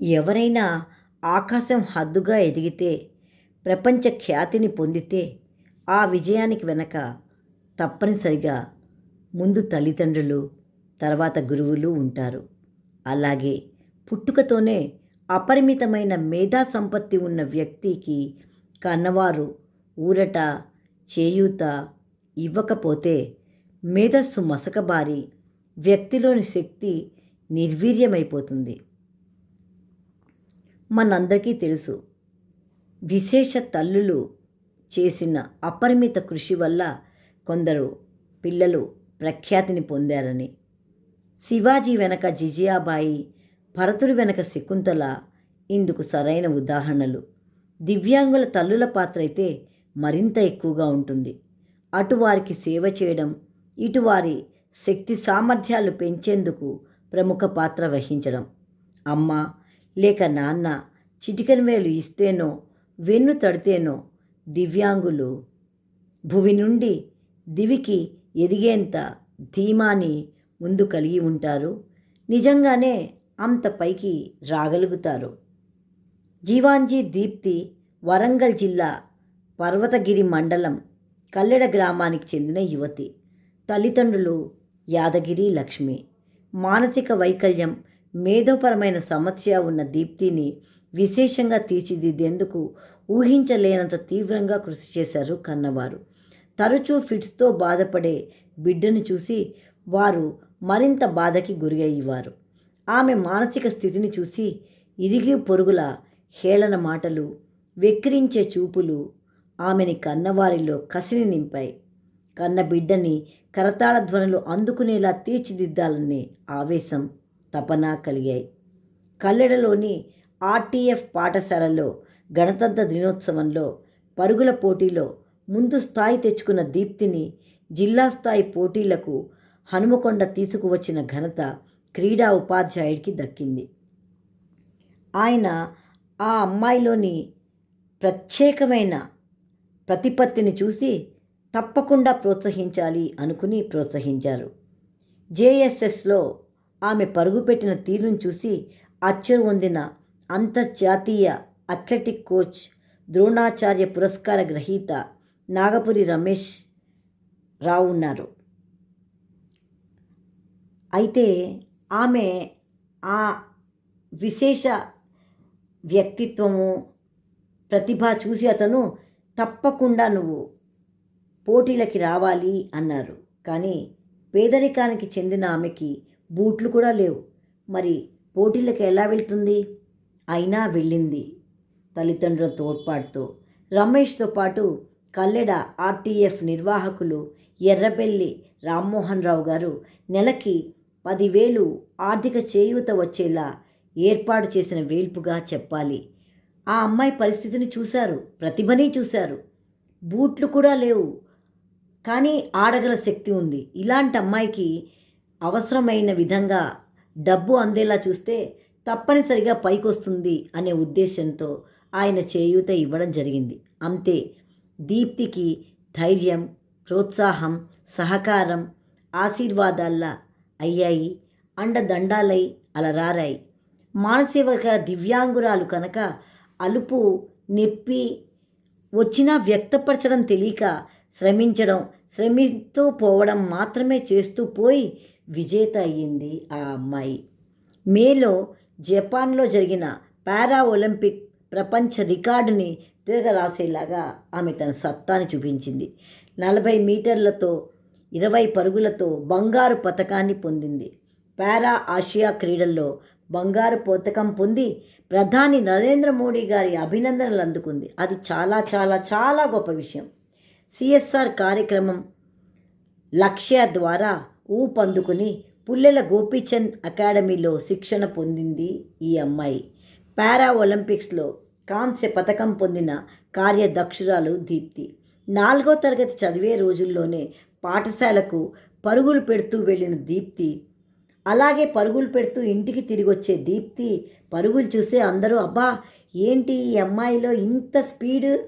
ఎవరైనా ఆకాశం హద్దుగా ఎదిగితే ప్రపంచ ఖ్యాతిని పొందితే ఆ విజయానికి వెనక తప్పనిసరిగా ముందు తల్లిదండ్రులు తర్వాత గురువులు ఉంటారు. అలాగే పుట్టుకతోనే అపరిమితమైన మేధా సంపత్తి ఉన్న వ్యక్తికి కన్నవారు ఊరట చేయూత ఇవ్వకపోతే మేధస్సు మసకబారి వ్యక్తిలోని శక్తి నిర్వీర్యమైపోతుంది. మనందరికీ తెలుసు. విశేష తల్లులు చేసిన అపరిమిత కృషి వల్ల కొందరు పిల్లలు ప్రఖ్యాతిని పొందారని. శివాజీ వెనక జిజియాబాయి భరతుడి వెనక శకుంతల ఇందుకు సరైన ఉదాహరణలు. దివ్యాంగుల తల్లుల పాత్ర అయితే మరింత ఎక్కువగా ఉంటుంది. అటువారికి సేవ చేయడం ఇటువారి శక్తి సామర్థ్యాలు పెంచేందుకు ప్రముఖ పాత్ర వహించడం. అమ్మ లేక నాన్న చిటికెన వేలు ఇస్తేనో వెన్ను తడితేనో దివ్యాంగులు. భువి నుండి దివికి ఎదిగేంత ధీమాని ముందు కలిగి ఉంటారు. నిజంగానే అంత పైకి రాగలుగుతారు. జీవాంజీ దీప్తి వరంగల్ జిల్లా పర్వతగిరి మండలం కల్లెడ గ్రామానికి చెందిన యువతి. తల్లిదండ్రులు యాదగిరి లక్ష్మి. మానసిక వైకల్యం మేధోపరమైన సమస్య ఉన్న దీప్తిని విశేషంగా తీర్చిదిద్దేందుకు ఊహించలేనంత తీవ్రంగా కృషి చేశారు కన్నవారు. తరచూ ఫిట్స్తో బాధపడే బిడ్డను చూసి వారు మరింత బాధకి గురి అయ్యేవారు ఆమె మానసిక స్థితిని చూసి ఇరిగి పొరుగుల హేళన మాటలు వెక్కిరించే చూపులు ఆమెని కన్నవారిలో కసిని నింపాయి. కన్న బిడ్డని కరతాళ ధ్వనులు అందుకునేలా తీర్చిదిద్దాలనే ఆవేశం తపన కలిగాయి. కల్లెడలోని ఆర్టీఎఫ్ పాఠశాలలో గణతంత్ర దినోత్సవంలో పరుగుల పోటీలో ముందు స్థాయి తెచ్చుకున్న దీప్తిని జిల్లా స్థాయి పోటీలకు హనుమకొండ తీసుకువచ్చిన ఘనత క్రీడా ఉపాధ్యాయుడికి దక్కింది. ఆయన ఆ అమ్మాయిలోని ప్రత్యేకమైన ప్రతిపత్తిని చూసి తప్పకుండా ప్రోత్సహించాలి అనుకుని ప్రోత్సహించారు. జేఎస్ఎస్లో ఆమె పరుగుపెట్టిన తీరును చూసి అచ్చరువొందిన అంతర్జాతీయ అథ్లెటిక్ కోచ్ ద్రోణాచార్య పురస్కార గ్రహీత నాగపురి రమేష్ రావు ఉన్నారు. అయితే ఆమె ఆ విశేష వ్యక్తిత్వము ప్రతిభ చూసి అతను తప్పకుండా నువ్వు పోటీలకి రావాలి అన్నారు. కానీ పేదరికానికి చెందిన ఆమెకి బూట్లు కూడా లేవు. మరి పోటీలకు ఎలా వెళ్తుంది? అయినా వెళ్ళింది. తల్లిదండ్రుల తోడ్పాటుతో. రమేష్తో పాటు కల్లెడ ఆర్టీఎఫ్ నిర్వాహకులు ఎర్రబెల్లి రామ్మోహన్ రావు గారు నెలకి పదివేలు ఆర్థిక చేయూత వచ్చేలా ఏర్పాటు చేసిన వేల్పుగా చెప్పాలి. ఆ అమ్మాయి పరిస్థితిని చూశారు. ప్రతిభని చూశారు. బూట్లు కూడా లేవు. కానీ ఆడగల శక్తి ఉంది. ఇలాంటి అమ్మాయికి అవసరమైన విధంగా డబ్బు అందేలా చూస్తే తప్పనిసరిగా పైకొస్తుంది అనే ఉద్దేశంతో ఆయన చేయూత ఇవ్వడం జరిగింది. అంతే దీప్తికి ధైర్యం ప్రోత్సాహం సహకారం ఆశీర్వాదాల్లా అయ్యాయి అండదండాలై అలరారాయి. మానసిక దివ్యాంగురాలు కనుక అలుపు నొప్పి వచ్చినా వ్యక్తపరచడం తెలియక శ్రమించడం శ్రమిస్తూ పోవడం మాత్రమే చేస్తూ పోయి విజేత అయ్యింది ఆ అమ్మాయి. మేలో జపాన్లో జరిగిన పారా ఒలింపిక్ ప్రపంచ రికార్డుని తిరగరాసేలాగా ఆమె తన సత్తాని చూపించింది. నలభై మీటర్లతో ఇరవై పరుగులతో బంగారు పథకాన్ని పొందింది. పారా ఆసియా క్రీడల్లో బంగారు పథకం పొంది ప్రధాని నరేంద్ర మోడీ గారి అభినందనలు అందుకుంది. అది చాలా చాలా చాలా గొప్ప విషయం. సిఎస్ఆర్ కార్యక్రమం లక్ష్య ద్వారా ఊపందుకుని పుల్లెల గోపీచంద్ అకాడమీలో శిక్షణ పొందింది ఈ అమ్మాయి. పారా ఒలింపిక్స్లో కాంస్య పథకం పొందిన కార్యదక్షురాలు దీప్తి. నాలుగో తరగతి చదివే రోజుల్లోనే పాఠశాలకు పరుగులు పెడుతూ వెళ్ళిన దీప్తి. అలాగే పరుగులు పెడుతూ ఇంటికి తిరిగి వచ్చే దీప్తి పరుగులు చూసే అందరూ అబ్బా ఏంటి ఈ అమ్మాయిలో ఇంత స్పీడ్?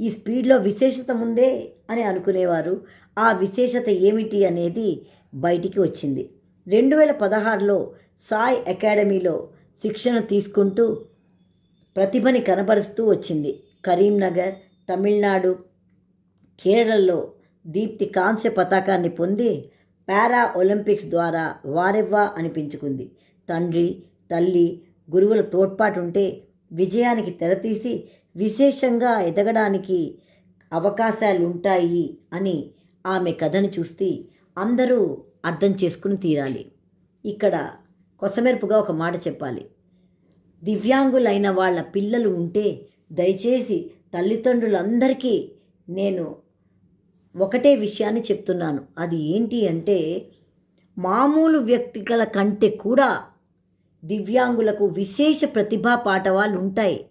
ఈ స్పీడ్లో విశేషత ఉందే? అని అనుకునేవారు. ఆ విశేషత ఏమిటి అనేది బయటికి వచ్చింది. రెండు వేల పదహారులో సాయ్ అకాడమీలో శిక్షణ తీసుకుంటూ ప్రతిభని కనబరుస్తూ వచ్చింది. కరీంనగర్ తమిళనాడు కేరళలో దీప్తి కాంస్య పతాకాన్ని పొంది పారా ఒలింపిక్స్ ద్వారా వారెవ్వా అనిపించుకుంది. తండ్రి తల్లి గురువుల తోడ్పాటు ఉంటే విజయానికి తెరతీసి విశేషంగా ఎదగడానికి అవకాశాలు ఉంటాయి అని ఆమె కథను చూస్తే అందరూ అర్థం చేసుకుని తీరాలి. ఇక్కడ కొసమెరుపుగా ఒక మాట చెప్పాలి. దివ్యాంగులైన వాళ్ళ పిల్లలు ఉంటే దయచేసి తల్లిదండ్రులందరికీ నేను ఒకటే విషయాన్ని చెప్తున్నాను. అది ఏంటి అంటే మామూలు వ్యక్తిగల కంటే కూడా దివ్యాంగులకు విశేష ప్రతిభా పాఠవాలు ఉంటాయి.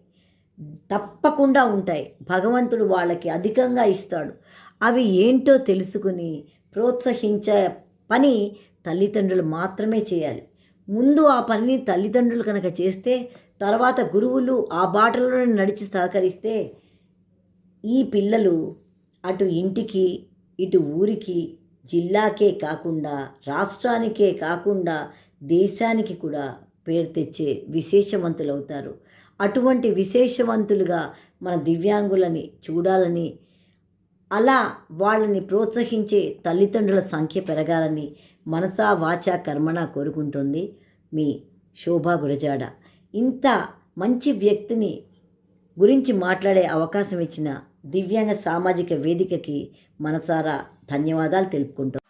తప్పకుండా ఉంటాయి. భగవంతుడు వాళ్ళకి అధికంగా ఇస్తాడు. అవి ఏంటో తెలుసుకుని ప్రోత్సహించే పని తల్లిదండ్రులు మాత్రమే చేయాలి. ముందు ఆ పనిని తల్లిదండ్రులు కనుక చేస్తే తర్వాత గురువులు ఆ బాటలోనే నడిచి సహకరిస్తే ఈ పిల్లలు అటు ఇంటికి ఇటు ఊరికి జిల్లాకే కాకుండా రాష్ట్రానికే కాకుండా దేశానికి కూడా పేరు తెచ్చే విశేషవంతులవుతారు. అటువంటి విశేషవంతులుగా మన దివ్యాంగులని చూడాలని అలా వాళ్ళని ప్రోత్సహించే తల్లిదండ్రుల సంఖ్య పెరగాలని మనసా వాచా కర్మణ కోరుకుంటుంది మీ శోభా గురజాడ. ఇంత మంచి వ్యక్తిని గురించి మాట్లాడే అవకాశం ఇచ్చిన దివ్యాంగ సామాజిక వేదికకి మనసారా ధన్యవాదాలు తెలుపుకుంటాం